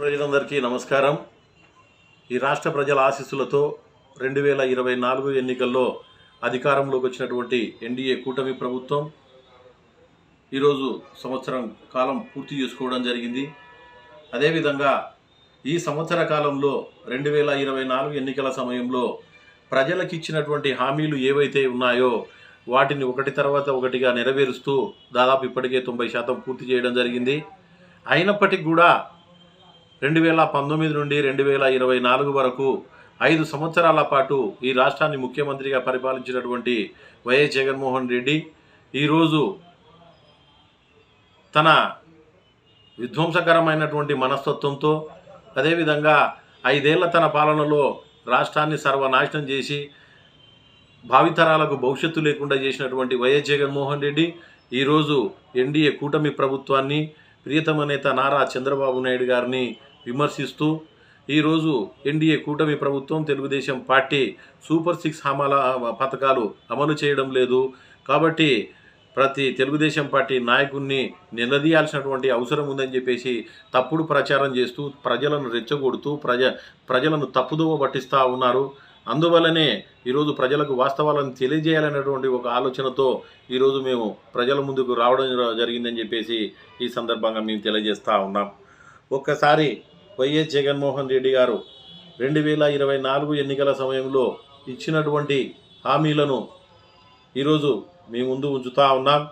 ప్రజలందరికీ నమస్కారం. ఈ రాష్ట్ర ప్రజల ఆశీస్సులతో రెండు వేల ఇరవై నాలుగు ఎన్నికల్లో అధికారంలోకి వచ్చినటువంటి ఎన్డీఏ కూటమి ప్రభుత్వం ఈరోజు సంవత్సరం కాలం పూర్తి చేసుకోవడం జరిగింది. అదేవిధంగా ఈ సంవత్సర కాలంలో రెండు వేల ఇరవై నాలుగు ఎన్నికల సమయంలో ప్రజలకు ఇచ్చినటువంటి హామీలు ఏవైతే ఉన్నాయో వాటిని ఒకటి తర్వాత ఒకటిగా నెరవేరుస్తూ దాదాపు ఇప్పటికే తొంభై శాతం పూర్తి చేయడం జరిగింది. అయినప్పటికీ కూడా రెండు వేల పంతొమ్మిది నుండి రెండు వేల ఇరవై నాలుగు వరకు ఐదు సంవత్సరాల పాటు ఈ రాష్ట్రాన్ని ముఖ్యమంత్రిగా పరిపాలించినటువంటి వైఎస్ జగన్మోహన్ రెడ్డి ఈరోజు తన విధ్వంసకరమైనటువంటి మనస్తత్వంతో అదేవిధంగా ఐదేళ్ళ తన పాలనలో రాష్ట్రాన్ని సర్వనాశనం చేసి భావితరాలకు భవిష్యత్తు లేకుండా చేసినటువంటి వైఎస్ జగన్మోహన్ రెడ్డి ఈరోజు ఎన్డీఏ కూటమి ప్రభుత్వాన్ని ప్రియతమ నేత నారా చంద్రబాబు నాయుడు గారిని విమర్శిస్తూ ఈరోజు ఎన్డీఏ కూటమి ప్రభుత్వం తెలుగుదేశం పార్టీ సూపర్ సిక్స్ హమాల పథకాలు అమలు చేయడం లేదు. కాబట్టి ప్రతి తెలుగుదేశం పార్టీ నాయకుడిని నిలదీయాల్సినటువంటి అవసరం ఉందని చెప్పేసి తప్పుడు ప్రచారం చేస్తూ ప్రజలను రెచ్చగొడుతూ ప్రజ ప్రజలను తప్పుదోవ పట్టిస్తూ ఉన్నారు. అందువల్లనే ఈరోజు ప్రజలకు వాస్తవాలను తెలియజేయాలనేటువంటి ఒక ఆలోచనతో ఈరోజు మేము ప్రజల ముందుకు రావడం జరిగిందని చెప్పేసి ఈ సందర్భంగా మేము తెలియజేస్తూ ఉన్నాం. ఒక్కసారి వైఎస్ జగన్మోహన్ రెడ్డి గారు రెండు వేల ఇరవై నాలుగు ఎన్నికల సమయంలో ఇచ్చినటువంటి హామీలను ఈరోజు మీ ముందు ఉంచుతా ఉన్నాం.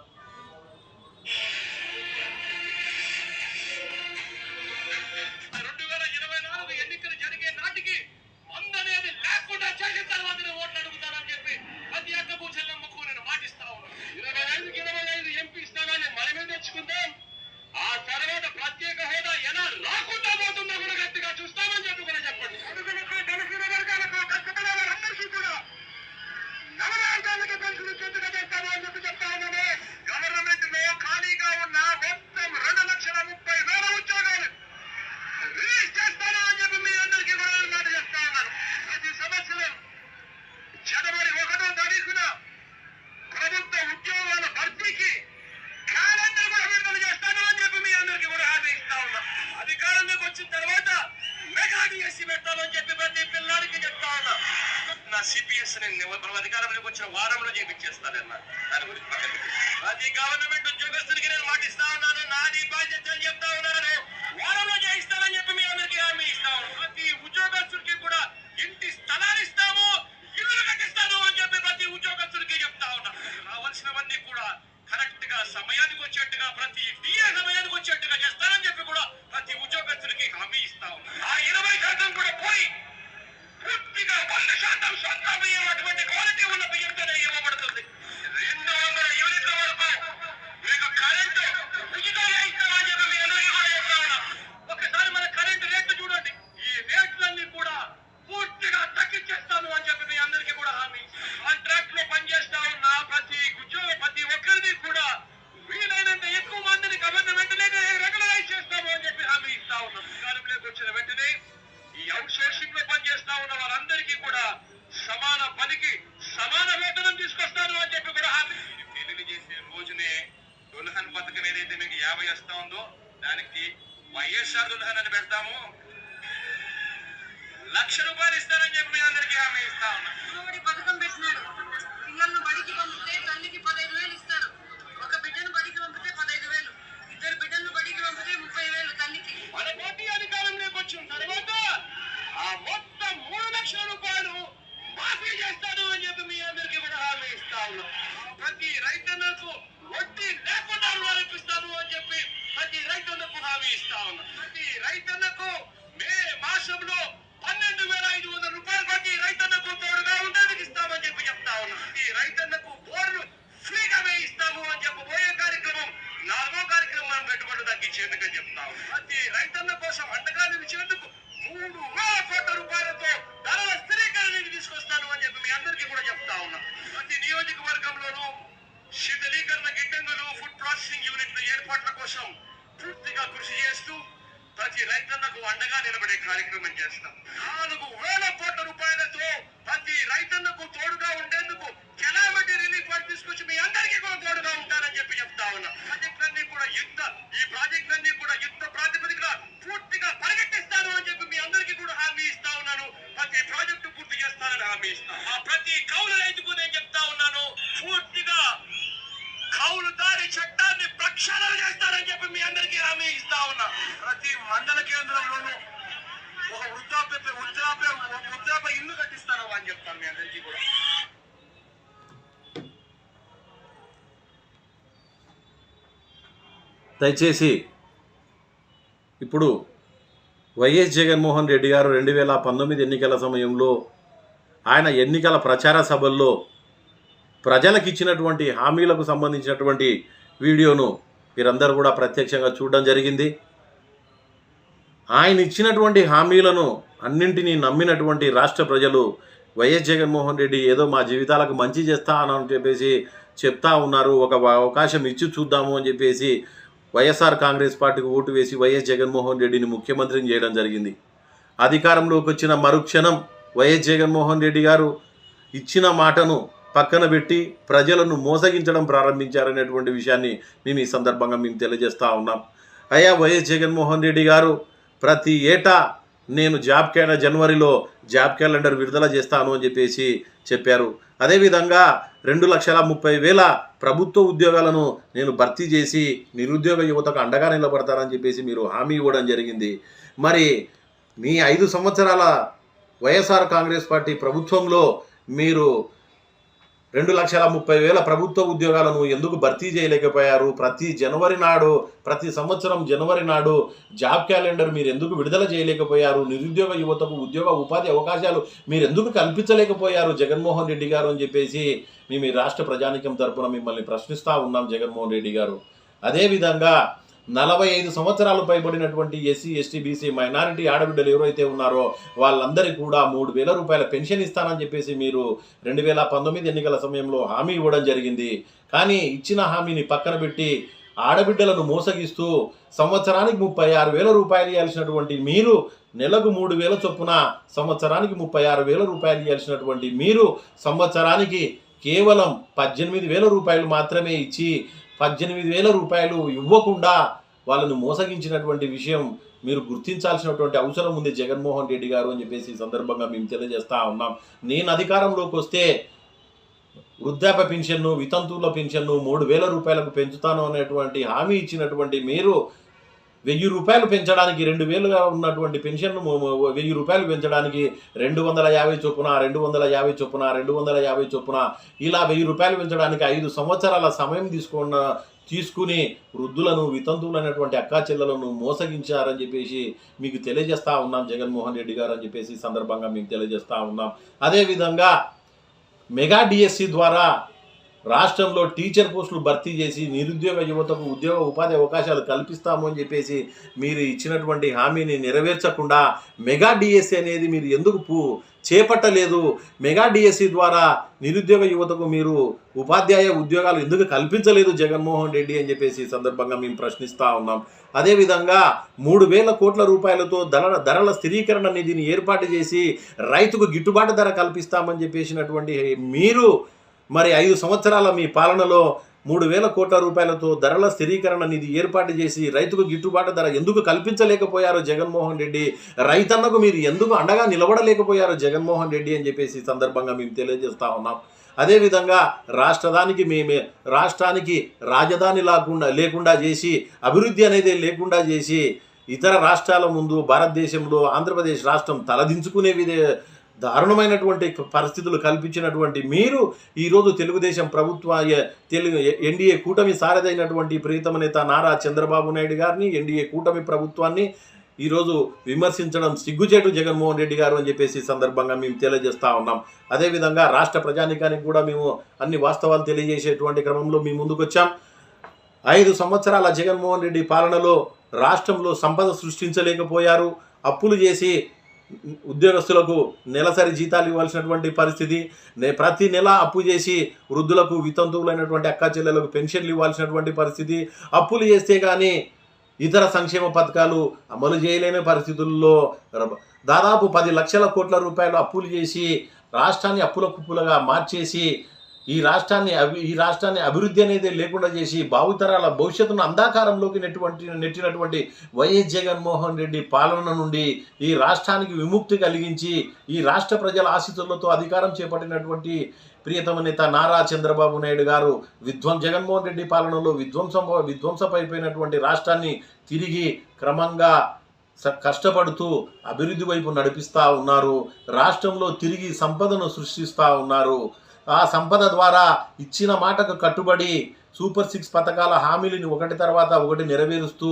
కేఎస్ఆర్ దుల్హన్ అని పెడతాము. లక్ష రూపాయలు దయచేసి ఇప్పుడు వైఎస్ జగన్మోహన్ రెడ్డి గారు రెండు వేల పంతొమ్మిది ఎన్నికల సమయంలో ఆయన ఎన్నికల ప్రచార సభల్లో ప్రజలకు ఇచ్చినటువంటి హామీలకు సంబంధించినటువంటి వీడియోను మీరందరూ కూడా ప్రత్యక్షంగా చూడడం జరిగింది. ఆయన ఇచ్చినటువంటి హామీలను అన్నింటినీ నమ్మినటువంటి రాష్ట్ర ప్రజలు వైఎస్ జగన్మోహన్ రెడ్డి ఏదో మా జీవితాలకు మంచి చేస్తా అని చెప్పేసి చెప్తా ఉన్నారు. ఒక అవకాశం ఇచ్చి చూద్దాము అని చెప్పేసి వైఎస్ఆర్ కాంగ్రెస్ పార్టీకి ఓటు వేసి వైఎస్ జగన్మోహన్ రెడ్డిని ముఖ్యమంత్రిని చేయడం జరిగింది. అధికారంలోకి వచ్చిన మరుక్షణం వైఎస్ జగన్మోహన్ రెడ్డి గారు ఇచ్చిన మాటను పక్కన పెట్టి ప్రజలను మోసగించడం ప్రారంభించారనేటువంటి విషయాన్ని మేము ఈ సందర్భంగా మేము తెలియజేస్తూ ఉన్నాం. అయ్యా వైఎస్ జగన్మోహన్ రెడ్డి గారు ప్రతి ఏటా నేను జాబ్ క్యాలెండర్ జనవరిలో జాబ్ క్యాలెండర్ విడుదల చేస్తాను అని చెప్పేసి చెప్పారు. అదేవిధంగా రెండు లక్షల ముప్పై వేల ప్రభుత్వ ఉద్యోగాలను నేను భర్తీ చేసి నిరుద్యోగ యువతకు అండగా నిలబడతానని చెప్పేసి మీరు హామీ ఇవ్వడం జరిగింది. మరి మీ ఐదు సంవత్సరాల వైఎస్ఆర్ కాంగ్రెస్ పార్టీ ప్రభుత్వంలో మీరు రెండు లక్షల ముప్పై వేల ప్రభుత్వ ఉద్యోగాలను ఎందుకు భర్తీ చేయలేకపోయారు? ప్రతి జనవరి నాడు ప్రతి సంవత్సరం జనవరి నాడు జాబ్ క్యాలెండర్ మీరు ఎందుకు విడుదల చేయలేకపోయారు? నిరుద్యోగ యువతకు ఉద్యోగ ఉపాధి అవకాశాలు మీరు ఎందుకు కల్పించలేకపోయారు? జగన్మోహన్ రెడ్డి గారు అని చెప్పేసి మేము ఈ రాష్ట్ర ప్రజానికం తరపున మిమ్మల్ని ప్రశ్నిస్తూ ఉన్నాం జగన్మోహన్ రెడ్డి గారు. అదేవిధంగా నలభై ఐదు సంవత్సరాలు పైబడినటువంటి ఎస్సీ ఎస్టీ బీసీ మైనారిటీ ఆడబిడ్డలు ఎవరైతే ఉన్నారో వాళ్ళందరికీ కూడా మూడు వేల రూపాయల పెన్షన్ ఇస్తానని చెప్పేసి మీరు రెండు వేల పంతొమ్మిది ఎన్నికల సమయంలో హామీ ఇవ్వడం జరిగింది. కానీ ఇచ్చిన హామీని పక్కన పెట్టి ఆడబిడ్డలను మోసగిస్తూ సంవత్సరానికి ముప్పై ఆరు వేల రూపాయలు ఇవ్వాల్సినటువంటి మీరు నెలకు మూడు వేల చొప్పున సంవత్సరానికి ముప్పై ఆరు వేల రూపాయలు ఇవ్వాల్సినటువంటి మీరు సంవత్సరానికి కేవలం పద్దెనిమిది వేల రూపాయలు మాత్రమే ఇచ్చి పద్దెనిమిది వేల రూపాయలు ఇవ్వకుండా వాళ్ళను మోసగించినటువంటి విషయం మీరు గుర్తించాల్సినటువంటి అవసరం ఉంది జగన్మోహన్ రెడ్డి గారు అని చెప్పేసి ఈ సందర్భంగా మేము తెలియజేస్తా ఉన్నాం. నేను అధికారంలోకి వస్తే వృద్ధాప్య పెన్షన్ను వితంతువుల పెన్షన్ను మూడు వేల రూపాయలకు పెంచుతాను అనేటువంటి హామీ ఇచ్చినటువంటి మీరు వెయ్యి రూపాయలు పెంచడానికి రెండు వేలుగా ఉన్నటువంటి పెన్షన్ను వెయ్యి రూపాయలు పెంచడానికి రెండు వందల యాభై చొప్పున రెండు వందల యాభై చొప్పున రెండు వందల యాభై చొప్పున ఇలా వెయ్యి రూపాయలు పెంచడానికి ఐదు సంవత్సరాల సమయం తీసుకున్న తీసుకుని వృద్ధులను వితంతువులైనటువంటి అక్కా చెల్లెలను మోసగించారని చెప్పేసి మీకు తెలియజేస్తా ఉన్నాం జగన్మోహన్ రెడ్డి గారు అని చెప్పేసి సందర్భంగా మీకు తెలియజేస్తా ఉన్నాం. అదేవిధంగా మెగా డిఎస్సి ద్వారా రాష్ట్రంలో టీచర్ పోస్టులు భర్తీ చేసి నిరుద్యోగ యువతకు ఉద్యోగ ఉపాధి అవకాశాలు కల్పిస్తాము అని చెప్పేసి మీరు ఇచ్చినటువంటి హామీని నెరవేర్చకుండా మెగా డిఎస్సి అనేది మీరు ఎందుకు పూ చేపట్టలేదు? మెగా డిఎస్సి ద్వారా నిరుద్యోగ యువతకు మీరు ఉపాధ్యాయ ఉద్యోగాలు ఎందుకు కల్పించలేదు జగన్మోహన్ రెడ్డి అని చెప్పేసి ఈ సందర్భంగా మేము ప్రశ్నిస్తూ ఉన్నాం. అదేవిధంగా మూడు వేల కోట్ల రూపాయలతో ధరల ధరల స్థిరీకరణ నిధిని ఏర్పాటు చేసి రైతుకు గిట్టుబాటు ధర కల్పిస్తామని చెప్పేసినటువంటి మీరు మరి ఐదు సంవత్సరాల మీ పాలనలో మూడు వేల కోట్ల రూపాయలతో ధరల స్థిరీకరణ నిధి ఏర్పాటు చేసి రైతుకు గిట్టుబాటు ధర ఎందుకు కల్పించలేకపోయారు జగన్మోహన్ రెడ్డి? రైతన్నకు మీరు ఎందుకు అండగా నిలబడలేకపోయారు జగన్మోహన్ రెడ్డి అని చెప్పేసి సందర్భంగా మేము తెలియజేస్తా ఉన్నాం. అదేవిధంగా రాష్ట్రదానికి మేమే రాష్ట్రానికి రాజధాని లేకుండా లేకుండా చేసి అభివృద్ధి అనేది లేకుండా చేసి ఇతర రాష్ట్రాల ముందు భారతదేశంలో ఆంధ్రప్రదేశ్ రాష్ట్రం తలదించుకునే విధే దారుణమైనటువంటి పరిస్థితులు కల్పించినటువంటి మీరు ఈరోజు తెలుగుదేశం ప్రభుత్వ తెలుగు ఎన్డీఏ కూటమి సారథైనటువంటి ప్రీతమ నేత నారా చంద్రబాబు నాయుడు గారిని ఎన్డీఏ కూటమి ప్రభుత్వాన్ని ఈరోజు విమర్శించడం సిగ్గుచేటు జగన్మోహన్ రెడ్డి గారు అని చెప్పేసి సందర్భంగా మేము తెలియజేస్తా ఉన్నాం. అదేవిధంగా రాష్ట్ర ప్రజానికానికి కూడా మేము అన్ని వాస్తవాలు తెలియజేసేటువంటి క్రమంలో మేము ముందుకొచ్చాం. ఐదు సంవత్సరాల జగన్మోహన్ రెడ్డి పాలనలో రాష్ట్రంలో సంపద సృష్టించలేకపోయారు. అప్పులు చేసి ఉద్యోగస్తులకు నెలసరి జీతాలు ఇవ్వాల్సినటువంటి పరిస్థితి. నే- ప్రతి నెల అప్పు చేసి వృద్ధులకు వితంతువులైనటువంటి అక్క చెల్లెలకు పెన్షన్లు ఇవ్వాల్సినటువంటి పరిస్థితి. అప్పులు చేస్తే కానీ ఇతర సంక్షేమ పథకాలు అమలు చేయలేని పరిస్థితుల్లో దాదాపు పది లక్షల కోట్ల రూపాయలు అప్పులు చేసి రాష్ట్రాన్ని అప్పుల కుప్పులుగా మార్చేసి ఈ రాష్ట్రాన్ని అభి ఈ రాష్ట్రాన్ని అభివృద్ధి అనేది లేకుండా చేసి భావితరాల భవిష్యత్తును అంధాకారంలోకి నెట్టినటువంటి నెట్టినటువంటి వైఎస్ జగన్మోహన్ రెడ్డి పాలన నుండి ఈ రాష్ట్రానికి విముక్తి కలిగించి ఈ రాష్ట్ర ప్రజల ఆశీస్సులతో అధికారం చేపట్టినటువంటి ప్రియతమ నేత నారా చంద్రబాబు నాయుడు గారు విధ్వం జగన్మోహన్ రెడ్డి పాలనలో విధ్వంసం విధ్వంసపైపోయినటువంటి రాష్ట్రాన్ని తిరిగి క్రమంగా స- కష్టపడుతూ అభివృద్ధి వైపు నడిపిస్తూ ఉన్నారు. రాష్ట్రంలో తిరిగి సంపదను సృష్టిస్తూ ఉన్నారు. ఆ సంపద ద్వారా ఇచ్చిన మాటకు కట్టుబడి సూపర్ సిక్స్ పథకాల హామీలను ఒకటి తర్వాత ఒకటి నెరవేరుస్తూ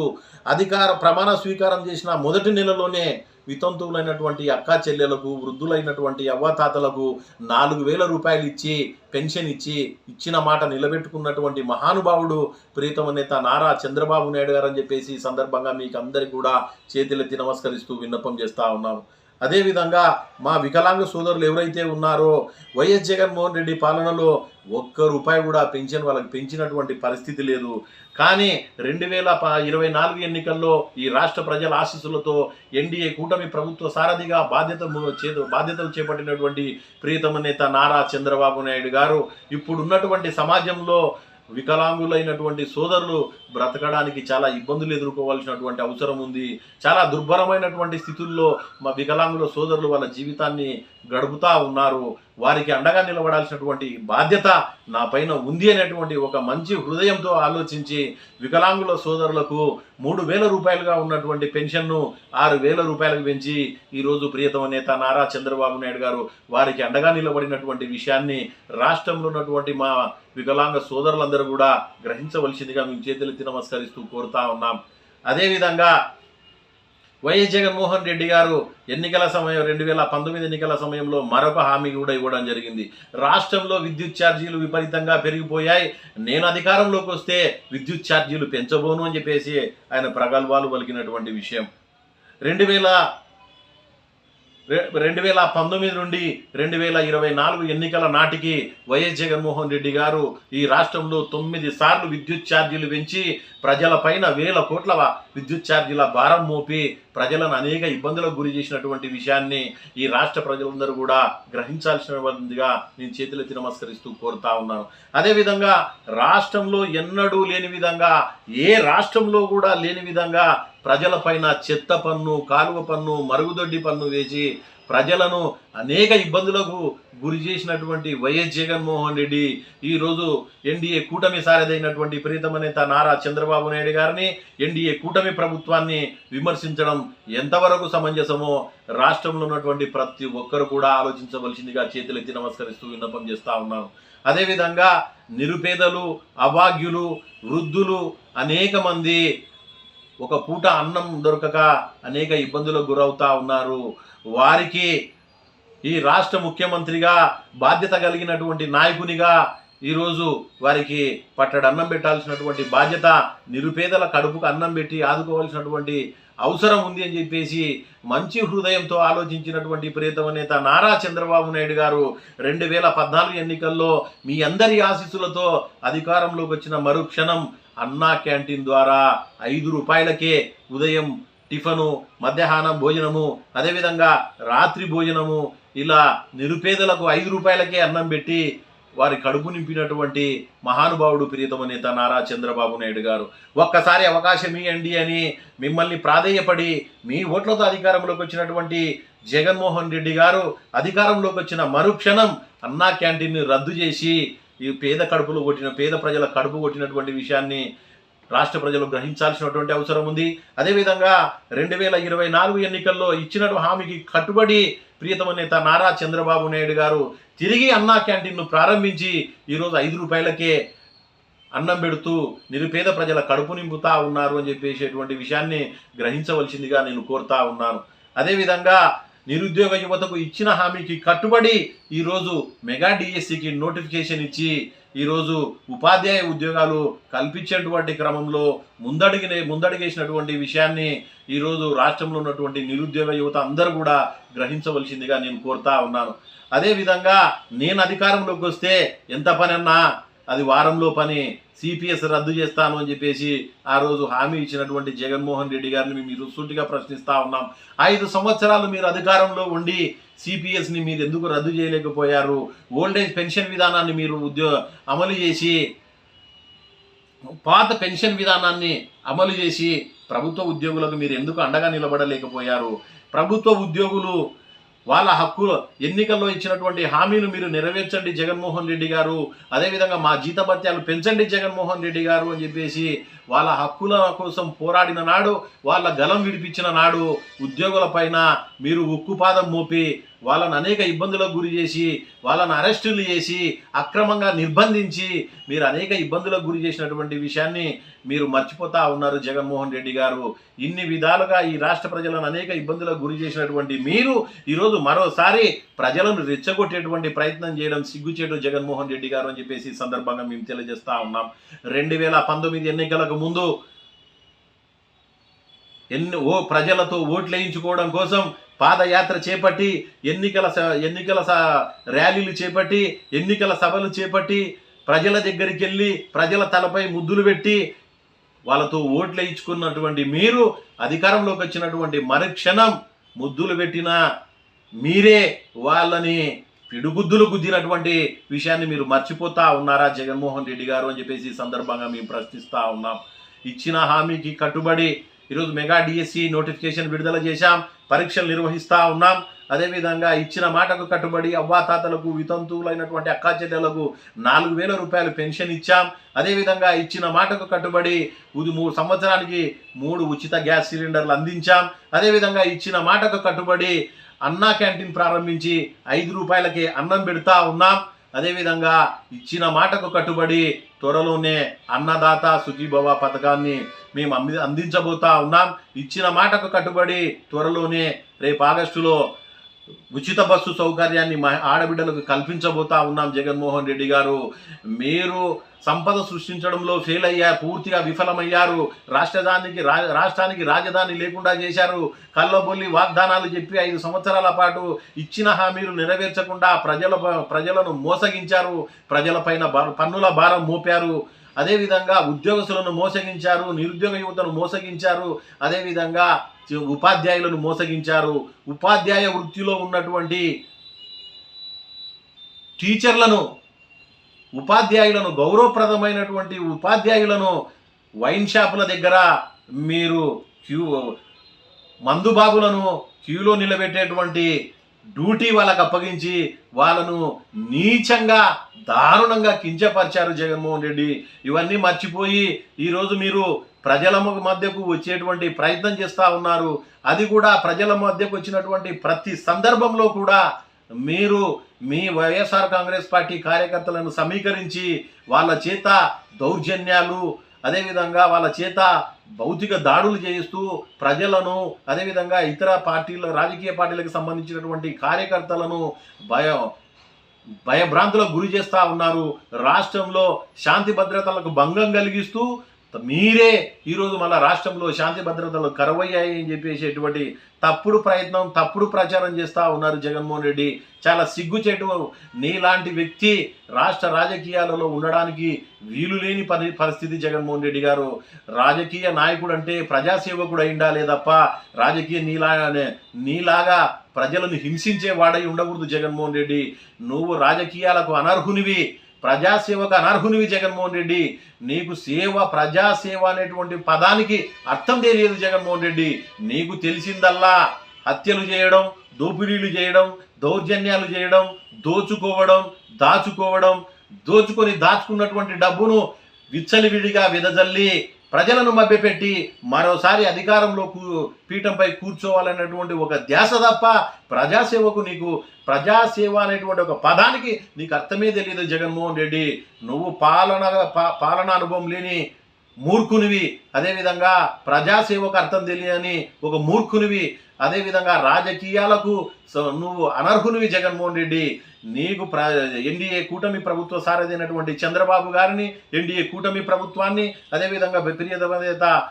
అధికార ప్రమాణ స్వీకారం చేసిన మొదటి నెలలోనే వితంతువులైనటువంటి అక్కా చెల్లెలకు వృద్ధులైనటువంటి అవ్వతాతలకు నాలుగు వేల రూపాయలు ఇచ్చి పెన్షన్ ఇచ్చి ఇచ్చిన మాట నిలబెట్టుకున్నటువంటి మహానుభావుడు ప్రీతమ నేత నారా చంద్రబాబు నాయుడు గారు అని చెప్పేసి సందర్భంగా మీకు అందరికీ కూడా చేతులెత్తి నమస్కరిస్తూ విన్నపం చేస్తా ఉన్నాను. అదేవిధంగా మా వికలాంగ సోదరులు ఎవరైతే ఉన్నారో వైఎస్ జగన్మోహన్ రెడ్డి పాలనలో ఒక్క రూపాయి కూడా పెన్షన్ వాళ్ళకి పెంచినటువంటి పరిస్థితి లేదు. కానీ రెండు వేల ఇరవై నాలుగు ఎన్నికల్లో ఈ రాష్ట్ర ప్రజల ఆశీస్సులతో ఎన్డీఏ కూటమి ప్రభుత్వ సారథిగా బాధ్యత బాధ్యతలు చేపట్టినటువంటి ప్రియతమ నేత నారా చంద్రబాబు నాయుడు గారు ఇప్పుడున్నటువంటి సమాజంలో వికలాంగులైనటువంటి సోదరులు బ్రతకడానికి చాలా ఇబ్బందులు ఎదుర్కోవాల్సినటువంటి అవసరం ఉంది. చాలా దుర్భరమైనటువంటి స్థితుల్లో మా వికలాంగుల సోదరులు వాళ్ళ జీవితాన్ని గడుపుతా ఉన్నారు. వారికి అండగా నిలబడాల్సినటువంటి బాధ్యత నా పైన ఉంది అనేటువంటి ఒక మంచి హృదయంతో ఆలోచించి వికలాంగుల సోదరులకు మూడు వేల రూపాయలుగా ఉన్నటువంటి పెన్షన్ను ఆరు వేల రూపాయలకు పెంచి ఈరోజు ప్రియతమ నేత నారా చంద్రబాబు నాయుడు గారు వారికి అండగా నిలబడినటువంటి విషయాన్ని రాష్ట్రంలో ఉన్నటువంటి మా వికలాంగ సోదరులందరూ కూడా గ్రహించవలసిందిగా మేము చేతులెత్తి నమస్కరిస్తూ కోరుతా ఉన్నాం. అదేవిధంగా వైఎస్ జగన్మోహన్ రెడ్డి గారు ఎన్నికల సమయం రెండు వేల పంతొమ్మిది ఎన్నికల సమయంలో మరొక హామీ కూడా ఇవ్వడం జరిగింది. రాష్ట్రంలో విద్యుత్ ఛార్జీలు విపరీతంగా పెరిగిపోయాయి. నేను అధికారంలోకి వస్తే విద్యుత్ ఛార్జీలు పెంచబోను అని చెప్పేసి ఆయన ప్రగల్భాలు పలికినటువంటి విషయం. రెండు వేల రెండు వేల పంతొమ్మిది నుండి రెండు వేల ఇరవై నాలుగు ఎన్నికల నాటికి వైఎస్ జగన్మోహన్ రెడ్డి గారు ఈ రాష్ట్రంలో తొమ్మిది సార్లు విద్యుత్ ఛార్జీలు పెంచి ప్రజలపైన వేల కోట్ల విద్యుత్ ఛార్జీల భారం మోపి ప్రజలను అనేక ఇబ్బందులకు గురి చేసినటువంటి విషయాన్ని ఈ రాష్ట్ర ప్రజలందరూ కూడా గ్రహించాల్సినదిగా నేను చేతులెత్తి నమస్కరిస్తూ కోరుతా ఉన్నాను. అదేవిధంగా రాష్ట్రంలో ఎన్నడూ లేని విధంగా ఏ రాష్ట్రంలో కూడా లేని విధంగా ప్రజలపైన చెత్త పన్ను కాలువ పన్ను మరుగుదొడ్డి పన్ను వేసి ప్రజలను అనేక ఇబ్బందులకు గురి చేసినటువంటి వైఎస్ జగన్మోహన్ రెడ్డి ఈరోజు ఎన్డీఏ కూటమి సారథైనటువంటి ప్రీతమ నేత నారా చంద్రబాబు నాయుడు గారిని ఎన్డీఏ కూటమి ప్రభుత్వాన్ని విమర్శించడం ఎంతవరకు సమంజసమో రాష్ట్రంలో ఉన్నటువంటి ప్రతి ఒక్కరు కూడా ఆలోచించవలసిందిగా చేతులెత్తి నమస్కరిస్తూ విన్నపం చేస్తా ఉన్నాను. అదేవిధంగా నిరుపేదలు అభాగ్యులు వృద్ధులు అనేక మంది ఒక పూట అన్నం దొరకక అనేక ఇబ్బందులకు గురవుతా ఉన్నారు. వారికి ఈ రాష్ట్ర ముఖ్యమంత్రిగా బాధ్యత కలిగినటువంటి నాయకునిగా ఈరోజు వారికి పట్టడు అన్నం పెట్టాల్సినటువంటి బాధ్యత నిరుపేదల కడుపుకు అన్నం పెట్టి ఆదుకోవాల్సినటువంటి అవసరం ఉంది అని చెప్పేసి మంచి హృదయంతో ఆలోచించినటువంటి ప్రియతమ నేత నారా చంద్రబాబు నాయుడు గారు రెండు వేల పద్నాలుగు ఎన్నికల్లో మీ అందరి ఆశీస్సులతో అధికారంలోకి వచ్చిన మరుక్షణం అన్నా క్యాంటీన్ ద్వారా ఐదు రూపాయలకే ఉదయం టిఫను మధ్యాహ్నం భోజనము అదేవిధంగా రాత్రి భోజనము ఇలా నిరుపేదలకు ఐదు రూపాయలకే అన్నం పెట్టి వారి కడుపు నింపినటువంటి మహానుభావుడు ప్రియతమ నేత నారా చంద్రబాబు నాయుడు గారు. ఒక్కసారి అవకాశం ఇవ్వండి అని మిమ్మల్ని ప్రాధేయపడి మీ ఓట్లతో అధికారంలోకి వచ్చినటువంటి జగన్మోహన్ రెడ్డి గారు అధికారంలోకి వచ్చిన మరుక్షణం అన్నా క్యాంటీన్ని రద్దు చేసి ఈ పేద కడుపులో కొట్టిన పేద ప్రజల కడుపు కొట్టినటువంటి విషయాన్ని రాష్ట్ర ప్రజలు గ్రహించాల్సినటువంటి అవసరం ఉంది. అదేవిధంగా రెండు వేల ఇరవై నాలుగు ఎన్నికల్లో ఇచ్చిన హామీకి కట్టుబడి ప్రియతమ నేత నారా చంద్రబాబు నాయుడు గారు తిరిగి అన్నా క్యాంటీన్ను ప్రారంభించి ఈరోజు ఐదు రూపాయలకే అన్నం పెడుతూ నిరుపేద ప్రజల కడుపు నింపుతా ఉన్నారు అని చెప్పేసేటువంటి విషయాన్ని గ్రహించవలసిందిగా నేను కోరుతా ఉన్నాను. అదేవిధంగా నిరుద్యోగ యువతకు ఇచ్చిన హామీకి కట్టుబడి ఈరోజు మెగా డిఎస్సికి నోటిఫికేషన్ ఇచ్చి ఈరోజు ఉపాధ్యాయ ఉద్యోగాలు కల్పించేటువంటి క్రమంలో ముందడిగిన ముందడిగేసినటువంటి విషయాన్ని ఈరోజు రాష్ట్రంలో ఉన్నటువంటి నిరుద్యోగ యువత అందరూ కూడా గ్రహించవలసిందిగా నేను కోరుతా ఉన్నాను. అదేవిధంగా నేను అధికారంలోకి వస్తే ఎంత పని అన్నా అది వారంలో పని సిపిఎస్ రద్దు చేస్తాను అని చెప్పేసి ఆ రోజు హామీ ఇచ్చినటువంటి జగన్మోహన్ రెడ్డి గారిని మీరు సూటిగా ప్రశ్నిస్తా ఉన్నాం. ఐదు సంవత్సరాలు మీరు అధికారంలో ఉండి సిపిఎస్ని మీరు ఎందుకు రద్దు చేయలేకపోయారు? ఓల్డేజ్ పెన్షన్ విధానాన్ని మీరు ఉద్యో అమలు చేసి పాత పెన్షన్ విధానాన్ని అమలు చేసి ప్రభుత్వ ఉద్యోగులకు మీరు ఎందుకు అండగా నిలబడలేకపోయారు? ప్రభుత్వ ఉద్యోగులు వాళ్ళ హక్కు ఎన్నికల్లో ఇచ్చినటువంటి హామీలు మీరు నెరవేర్చండి జగన్మోహన్ రెడ్డి గారు. అదేవిధంగా మా జీతభత్యాలు పెంచండి జగన్మోహన్ రెడ్డి గారు అని చెప్పేసి వాళ్ళ హక్కుల కోసం పోరాడిన నాడు వాళ్ళ గలం విడిపించిన నాడు ఉద్యోగుల పైన మీరు ఉక్కుపాదం మోపి వాళ్ళని అనేక ఇబ్బందులకు గురి చేసి వాళ్ళని అరెస్టులు చేసి అక్రమంగా నిర్బంధించి మీరు అనేక ఇబ్బందులకు గురి చేసినటువంటి విషయాన్ని మీరు మర్చిపోతా ఉన్నారు జగన్మోహన్ రెడ్డి గారు. ఇన్ని విధాలుగా ఈ రాష్ట్ర ప్రజలను అనేక ఇబ్బందులకు గురి చేసినటువంటి మీరు ఈరోజు మరోసారి ప్రజలను రెచ్చగొట్టేటువంటి ప్రయత్నం చేయడం సిగ్గుచేటు జగన్మోహన్ రెడ్డి గారు అని చెప్పేసి సందర్భంగా మేము తెలియజేస్తా ఉన్నాం. రెండు వేల పంతొమ్మిది ఎన్నికలకు ముందు ఎన్ని ఓ ప్రజలతో ఓట్లు వేయించుకోవడం కోసం పాదయాత్ర చేపట్టి ఎన్నికల ఎన్నికల స- ర్యాలీలు చేపట్టి ఎన్నికల సభలు చేపట్టి ప్రజల దగ్గరికి వెళ్ళి ప్రజల తలపై ముద్దులు పెట్టి వాళ్ళతో ఓట్లు వేయించుకున్నటువంటి మీరు అధికారంలోకి వచ్చినటువంటి మరుక్షణం ముద్దులు పెట్టిన మీరే వాళ్ళని పిడుగుద్దులు గుద్దినటువంటి విషయాన్ని మీరు మర్చిపోతా ఉన్నారా జగన్మోహన్ రెడ్డి గారు అని చెప్పేసి ఈ సందర్భంగా మేము ప్రశ్నిస్తూ ఉన్నాం. ఇచ్చిన హామీకి కట్టుబడి ఈరోజు మెగా డిఎస్సి నోటిఫికేషన్ విడుదల చేశాం పరీక్షలు నిర్వహిస్తూ ఉన్నాం. అదేవిధంగా ఇచ్చిన మాటకు కట్టుబడి అవ్వాతాతలకు వితంతువులైనటువంటి అక్కాచెల్లెలకు నాలుగు వేల రూపాయలు పెన్షన్ ఇచ్చాం. అదేవిధంగా ఇచ్చిన మాటకు కట్టుబడి ఇది మూడు సంవత్సరానికి మూడు ఉచిత గ్యాస్ సిలిండర్లు అందించాం. అదేవిధంగా ఇచ్చిన మాటకు కట్టుబడి అన్నా క్యాంటీన్ ప్రారంభించి ఐదు రూపాయలకి అన్నం పెడతా ఉన్నాం. అదేవిధంగా ఇచ్చిన మాటకు కట్టుబడి త్వరలోనే అన్నదాత సుజీభవ పథకాన్ని మేము అంది అందించబోతా ఉన్నాం. ఇచ్చిన మాటకు కట్టుబడి త్వరలోనే రేపు ఆగస్టులో ఉచిత బస్సు సౌకర్యాన్ని మా ఆడబిడ్డలకు కల్పించబోతా ఉన్నాం జగన్మోహన్ రెడ్డి గారు. మీరు సంపద సృష్టించడంలో ఫెయిల్ అయ్యారు పూర్తిగా విఫలమయ్యారు. రాష్ట్రానికి రా రాష్ట్రానికి రాజధాని లేకుండా చేశారు. కళ్ళబొల్లి వాగ్దానాలు చెప్పి ఐదు సంవత్సరాల పాటు ఇచ్చిన హామీలు నెరవేర్చకుండా ప్రజల ప్రజలను మోసగించారు. ప్రజలపైన పన్నుల భారం మోపారు. అదేవిధంగా ఉద్యోగస్తులను మోసగించారు. నిరుద్యోగ యువతను మోసగించారు. అదేవిధంగా ఉపాధ్యాయులను మోసగించారు. ఉపాధ్యాయ వృత్తిలో ఉన్నటువంటి టీచర్లను ఉపాధ్యాయులను గౌరవప్రదమైనటువంటి ఉపాధ్యాయులను వైన్ షాపుల దగ్గర మీరు క్యూ మందుబాబులను క్యూలో నిలబెట్టేటువంటి డ్యూటీ వాళ్ళకు అప్పగించి వాళ్ళను నీచంగా దారుణంగా కించపరిచారు జగన్మోహన్ రెడ్డి. ఇవన్నీ మర్చిపోయి ఈరోజు మీరు ప్రజల మధ్యకు వచ్చేటువంటి ప్రయత్నం చేస్తూ ఉన్నారు. అది కూడా ప్రజల మధ్యకు వచ్చినటువంటి ప్రతి సందర్భంలో కూడా మీరు మీ వైఎస్ఆర్ కాంగ్రెస్ పార్టీ కార్యకర్తలను సమీకరించి వాళ్ళ చేత దౌర్జన్యాలు అదేవిధంగా వాళ్ళ చేత భౌతిక దాడులు చేయిస్తూ ప్రజలను అదేవిధంగా ఇతర పార్టీల రాజకీయ పార్టీలకు సంబంధించినటువంటి కార్యకర్తలను భయం భయభ్రాంతులకు గురి చేస్తూ ఉన్నారు. రాష్ట్రంలో శాంతి భద్రతలకు భంగం కలిగిస్తూ మీరే ఈరోజు మన రాష్ట్రంలో శాంతి భద్రతలు కరువయ్యాయి అని చెప్పేసేటువంటి తప్పుడు ప్రయత్నం తప్పుడు ప్రచారం చేస్తూ ఉన్నారు జగన్మోహన్ రెడ్డి. చాలా సిగ్గుచేటు నీలాంటి వ్యక్తి రాష్ట్ర రాజకీయాలలో ఉండడానికి వీలు లేని పరి పరిస్థితి జగన్మోహన్ రెడ్డి గారు. రాజకీయ నాయకుడు అంటే ప్రజాసేవకుడు అయిండాలే తప్ప రాజకీయ నీలాగానే నీలాగా ప్రజలను హింసించే వాడై ఉండకూడదు జగన్మోహన్ రెడ్డి. నువ్వు రాజకీయాలకు అనర్హునివి. ప్రజాసేవకు అనర్హునివి జగన్మోహన్ రెడ్డి. నీకు సేవ ప్రజాసేవ అనేటువంటి పదానికి అర్థం తెలియదు జగన్మోహన్ రెడ్డి. నీకు తెలిసిందల్లా హత్యలు చేయడం దోపిడీలు చేయడం దౌర్జన్యాలు చేయడం దోచుకోవడం దాచుకోవడం దోచుకొని దాచుకున్నటువంటి డబ్బును విచ్చలివిడిగా విదజల్లి ప్రజలను మభ్యపెట్టి మరోసారి అధికారంలో కూ- పీఠంపై కూర్చోవాలనేటువంటి ఒక ధ్యాస తప్ప ప్రజాసేవకు నీకు ప్రజాసేవ అనేటువంటి ఒక పదానికి నీకు అర్థమే తెలియదు జగన్మోహన్ రెడ్డి. నువ్వు పాలన పాలన అనుభవం లేని మూర్ఖునివి. అదేవిధంగా ప్రజాసేవకు అర్థం తెలియని ఒక మూర్ఖునివి. అదేవిధంగా రాజకీయాలకు నువ్వు అనర్హునివి జగన్మోహన్ రెడ్డి. నీకు ప్ర ఎన్డీఏ కూటమి ప్రభుత్వ సారథైనటువంటి చంద్రబాబు గారిని ఎన్డీఏ కూటమి ప్రభుత్వాన్ని అదేవిధంగా ప్రియత నేత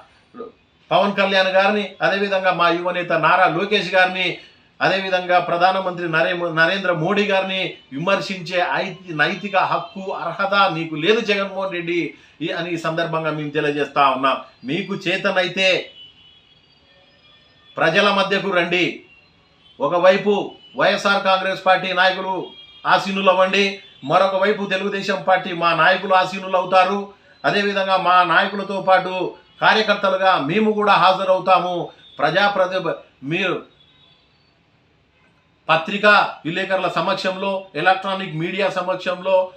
పవన్ కళ్యాణ్ గారిని అదేవిధంగా మా యువనేత నారా లోకేష్ గారిని అదేవిధంగా ప్రధానమంత్రి నరే నరేంద్ర మోడీ గారిని విమర్శించే ఐతి నైతిక హక్కు అర్హత నీకు లేదు జగన్మోహన్ రెడ్డి ఈ- అని ఈ సందర్భంగా మేము తెలియజేస్తా ఉన్నాం. మీకు చేతనైతే ప్రజల మధ్యకు రండి. ఒకవైపు వైఎస్ఆర్ కాంగ్రెస్ పార్టీ నాయకులు ఆసీనులు అవ్వండి. మరొక వైపు తెలుగుదేశం పార్టీ మా నాయకులు ఆసీనులు అవుతారు. అదేవిధంగా మా నాయకులతో పాటు కార్యకర్తలుగా మేము కూడా హాజరవుతాము. ప్రజాప్రతి మీరు పత్రికా విలేకరుల సమక్షంలో ఎలక్ట్రానిక్ మీడియా సమక్షంలో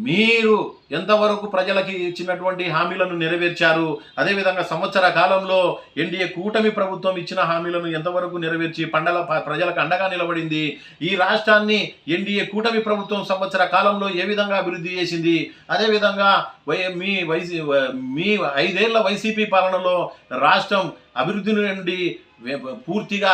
మీరు ఎంతవరకు ప్రజలకి ఇచ్చినటువంటి హామీలను నెరవేర్చారు? అదేవిధంగా సంవత్సర కాలంలో ఎన్డీఏ కూటమి ప్రభుత్వం ఇచ్చిన హామీలను ఎంతవరకు నెరవేర్చి పండల ప- ప్రజలకు అండగా నిలబడింది? ఈ రాష్ట్రాన్ని ఎన్డీఏ కూటమి ప్రభుత్వం సంవత్సర కాలంలో ఏ విధంగా అభివృద్ధి చేసింది? అదేవిధంగా వై మీ వైసీ మీ ఐదేళ్ళ వైసీపీ పాలనలో రాష్ట్రం అభివృద్ధి నుండి పూర్తిగా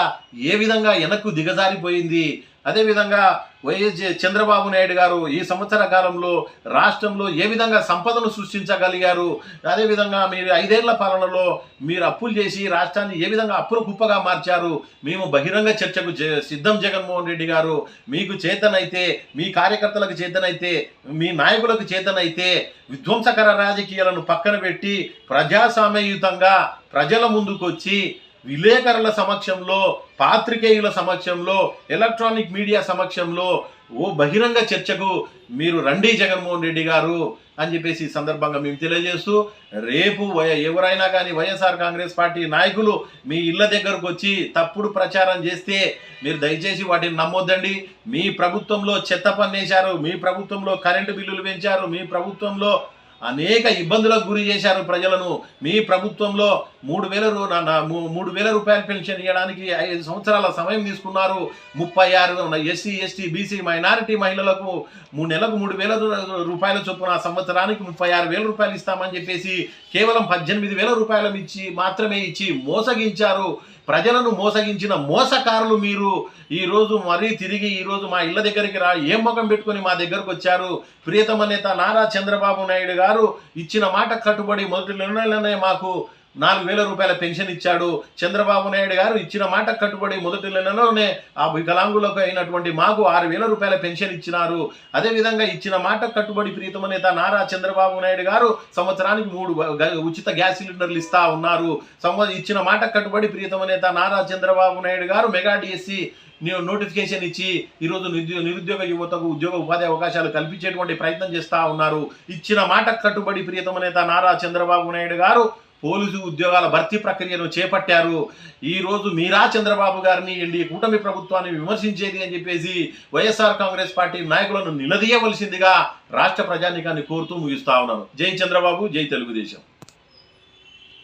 ఏ విధంగా వెనక్కు దిగజారిపోయింది? అదేవిధంగా వైఎస్ చంద్రబాబు నాయుడు గారు ఈ సంవత్సర కాలంలో రాష్ట్రంలో ఏ విధంగా సంపదను సృష్టించగలిగారు? అదేవిధంగా మీరు ఐదేళ్ళ పాలనలో మీరు అప్పులు చేసి రాష్ట్రాన్ని ఏ విధంగా అప్పుల కుప్పగా మార్చారు? మేము బహిరంగ చర్చకు సిద్ధం జగన్మోహన్ రెడ్డి గారు మీకు చేతనైతే మీ కార్యకర్తలకు చేతనైతే మీ నాయకులకు చేతనైతే విధ్వంసకర రాజకీయాలను పక్కన పెట్టి ప్రజాస్వామ్యయుతంగా ప్రజల ముందుకొచ్చి విలేకరుల సమక్షంలో పాత్రికేయుల సమక్షంలో ఎలక్ట్రానిక్ మీడియా సమక్షంలో ఓ బహిరంగ చర్చకు మీరు రండి జగన్మోహన్ రెడ్డి గారు అని చెప్పేసి ఈ సందర్భంగా మేము తెలియజేస్తూ రేపు వయ- ఎవరైనా కానీ వైఎస్ఆర్ కాంగ్రెస్ పార్టీ నాయకులు మీ ఇళ్ళ దగ్గరకు వచ్చి తప్పుడు ప్రచారం చేస్తే మీరు దయచేసి వాటిని నమ్మొద్దండి. మీ ప్రభుత్వంలో చెత్త పన్నేశారు మీ ప్రభుత్వంలో కరెంటు బిల్లులు పెంచారు మీ ప్రభుత్వంలో అనేక ఇబ్బందులకు గురి చేశారు ప్రజలను. మీ ప్రభుత్వంలో మూడు వేల నా- మూ- మూడు వేల రూపాయలు పెన్షన్ ఇవ్వడానికి ఐదు సంవత్సరాల సమయం తీసుకున్నారు. ముప్పై ఆరు ఎస్సీ ఎస్టీ బీసీ మైనారిటీ మహిళలకు మూడు నెలకు మూడు వేల రూపాయల చొప్పున సంవత్సరానికి ముప్పై ఆరు వేల రూపాయలు ఇస్తామని చెప్పేసి కేవలం పద్దెనిమిది వేల రూపాయలు ఇచ్చి మాత్రమే ఇచ్చి మోసగించారు. ప్రజలను మోసగించిన మోసకారులు మీరు. ఈరోజు మరీ తిరిగి ఈరోజు మా ఇళ్ళ దగ్గరికి రా. ఏం ముఖం పెట్టుకుని మా దగ్గరకు వచ్చారు? ప్రియతమ నేత నారా చంద్రబాబు నాయుడు గారు ఇచ్చిన మాట కట్టుబడి మొదటి నిర్ణయాలనే మాకు నాలుగు వేల రూపాయల పెన్షన్ ఇచ్చాడు. చంద్రబాబు నాయుడు గారు ఇచ్చిన మాట కట్టుబడి మొదటి నెలలోనే ఆ వికలాంగులకు అయినటువంటి మాకు ఆరు వేల రూపాయల పెన్షన్ ఇచ్చినారు. అదేవిధంగా ఇచ్చిన మాట కట్టుబడి ప్రీతమ నేత నారా చంద్రబాబు నాయుడు గారు సంవత్సరానికి మూడు ఉచిత గ్యాస్ సిలిండర్లు ఇస్తా ఉన్నారు. ఇచ్చిన మాట కట్టుబడి ప్రీతమ నేత నారా చంద్రబాబు నాయుడు గారు మెగా డిఎస్సి నోటిఫికేషన్ ఇచ్చి ఈరోజు నిరుద్యోగ నిరుద్యోగ యువతకు ఉద్యోగ ఉపాధి అవకాశాలు కల్పించేటువంటి ప్రయత్నం చేస్తా ఉన్నారు. ఇచ్చిన మాట కట్టుబడి ప్రియతమ నేత నారా చంద్రబాబు నాయుడు గారు పోలీసు ఉద్యోగాల భర్తీ ప్రక్రియను చేపట్టారు. ఈరోజు మీరా చంద్రబాబు గారిని ఎన్డీ కూటమి ప్రభుత్వాన్ని విమర్శించేది అని చెప్పేసి వైఎస్ఆర్ కాంగ్రెస్ పార్టీ నాయకులను నిలదీయవలసిందిగా రాష్ట్ర ప్రజానికాన్ని కోరుతూ ముగిస్తా ఉన్నాను. జై చంద్రబాబు జై తెలుగుదేశం.